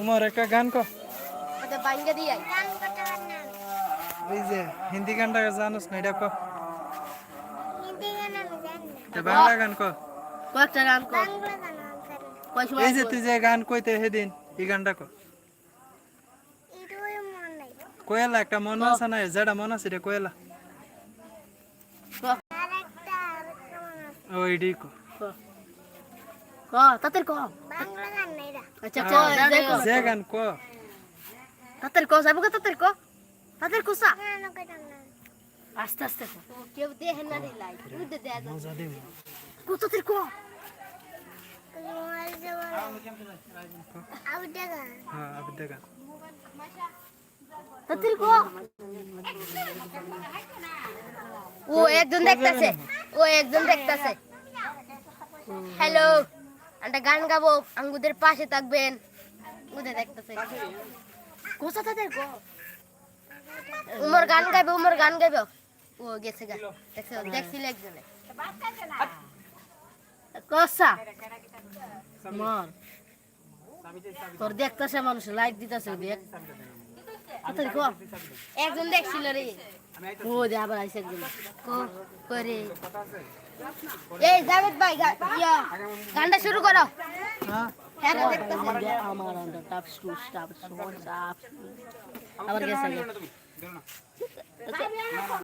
উমর একটা গান কো। ওটা বাইঙ্গা দিয়ে গান করতে না ওই যে হিন্দি গানটা জানোস না এটা কো। হিন্দি গান আমি জানি না। তে বাংলা গান কো। কয়েকটা গান সময় এই যে তুই যে গান কইতে সেদিন এই গানটা কো। মন কোয়েলা একটা মন আছে না যেটা মন আছে এটা কোয়েলা। আর একটা আর একটা মনে আছে। ও এডি কো। ক তাদের ক বাংলা রা আচ্ছা ক যে ক যে গান কো তাদের ক যাব ক তাদের ক তাদের কোসা গান কইতাম না আস্তে আস্তে ক কেউ দেখে না রে লাই তুই দে দে মজা দেব কো তাদের ক মোবাইল যে বলো আউটা গান হ্যাঁ আবে দে গান তাদের ক ও একজন দেখতাছে ও একজন দেখতাছে হ্যালো একটা গান গাবো আঙ্গুদের পাশে থাকবেন। দেখতাছে। কোসা তাদের ক উমর গান গাইবে উমর গান গাইবে। ও গেছে গা। দেখছে দেখছিল একজনে। কসা? মর তোর দেখতাছে মানুষ লাইক দিতেছে দেখ একজন দেখছিল রে। ও দে আবার আইছে একজন। করে এই জাভেদ ভাই গানটা শুরু করো। হ্যাঁ? হ্যাঁ আমার আন্ডার টাপ আবার গেছে